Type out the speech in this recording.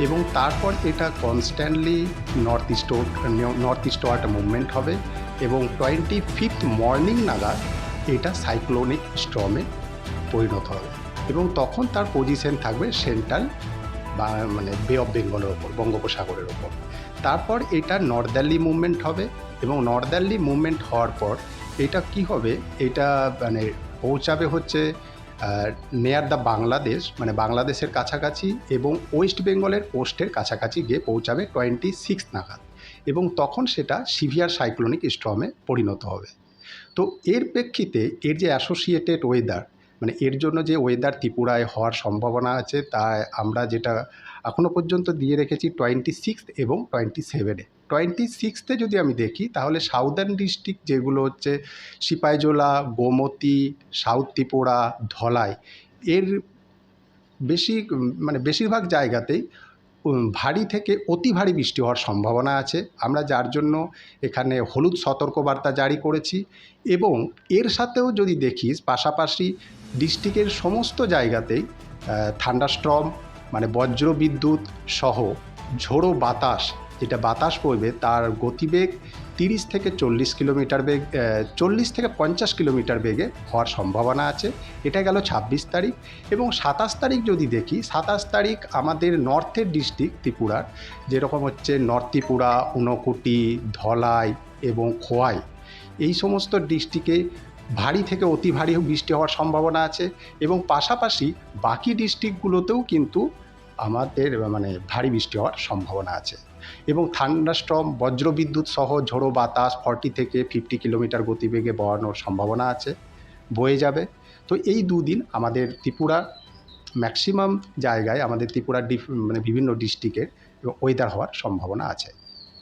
এবং তারপর এটা constantly north east north east একটা মুভমেন্ট হবে এবং টোয়েন্টি ফিফথ মর্নিং নাগাদ এটা সাইক্লোনিক স্ট্রমে পরিণত হবে। এবং তখন তার পজিশন থাকবে সেন্ট্রাল বা মানে বে অফ বেঙ্গলের ওপর, বঙ্গোপসাগরের ওপর। তারপর এটা নর্দার্লি মুভমেন্ট হবে এবং নর্দার্লি মুভমেন্ট হওয়ার পর এটা কি হবে? এটা মানে পৌঁছাবে হচ্ছে নেয়ার দ্য বাংলাদেশ মানে বাংলাদেশের কাছাকাছি এবং ওয়েস্ট বেঙ্গলের কোস্টের কাছাকাছি গিয়ে পৌঁছাবে টোয়েন্টি সিক্স নাগাদ এবং তখন সেটা সিভিয়ার সাইক্লোনিক স্ট্রমে পরিণত হবে। তো এর প্রেক্ষিতে এর যে অ্যাসোসিয়েটেড ওয়েদার মানে এর জন্য যে ওয়েদার ত্রিপুরায় হওয়ার সম্ভাবনা আছে, তা আমরা যেটা এখনও পর্যন্ত দিয়ে রেখেছি টোয়েন্টি সিক্স এবং টোয়েন্টি সেভেনে টোয়েন্টি সিক্সতে যদি আমি দেখি, তাহলে সাউদার্ন ডিস্ট্রিক্ট যেগুলো হচ্ছে সিপাহীজলা গোমতী সাউথ ত্রিপুরা, ধলাই, এর বেশি মানে বেশিরভাগ জায়গাতেই ভারী থেকে অতি ভারী বৃষ্টি হওয়ার সম্ভাবনা আছে। আমরা যার জন্য এখানে হলুদ সতর্কবার্তা জারি করেছি এবং এর সাথেও যদি দেখিস, পাশাপাশি ডিস্ট্রিক্টের সমস্ত জায়গাতেই থান্ডারস্ট্রম মানে বজ্র বিদ্যুৎ সহ ঝোড়ো বাতাস, যেটা বাতাস পড়বে তার গতিবেগ তিরিশ থেকে চল্লিশ কিলোমিটার বেগ চল্লিশ থেকে পঞ্চাশ কিলোমিটার বেগে হওয়ার সম্ভাবনা আছে। এটা গেল ছাব্বিশ তারিখ এবং সাতাশ তারিখ যদি দেখি, সাতাশ তারিখ আমাদের নর্থের ডিস্ট্রিক্ট ত্রিপুরার, যেরকম হচ্ছে নর্থ ত্রিপুরা উনকুটি, ধলাই এবং খোয়াই, এই সমস্ত ডিস্ট্রিক্টে ভারী থেকে অতি ভারী বৃষ্টি হওয়ার সম্ভাবনা আছে এবং পাশাপাশি বাকি ডিস্ট্রিক্টগুলোতেও কিন্তু আমাদের মানে ভারী বৃষ্টি হওয়ার সম্ভাবনা আছে। এবং থান্ডারস্টর্ম, বজ্রবিদ্যুৎ সহ ঝোড়ো বাতাস ফর্টি থেকে ফিফটি কিলোমিটার গতিবেগে বওয়ানোর সম্ভাবনা আছে, বয়ে যাবে। তো এই দুদিন আমাদের ত্রিপুরা ম্যাক্সিমাম জায়গায় আমাদের ত্রিপুরার মানে বিভিন্ন ডিস্ট্রিক্টের ওয়েদার হওয়ার সম্ভাবনা আছে।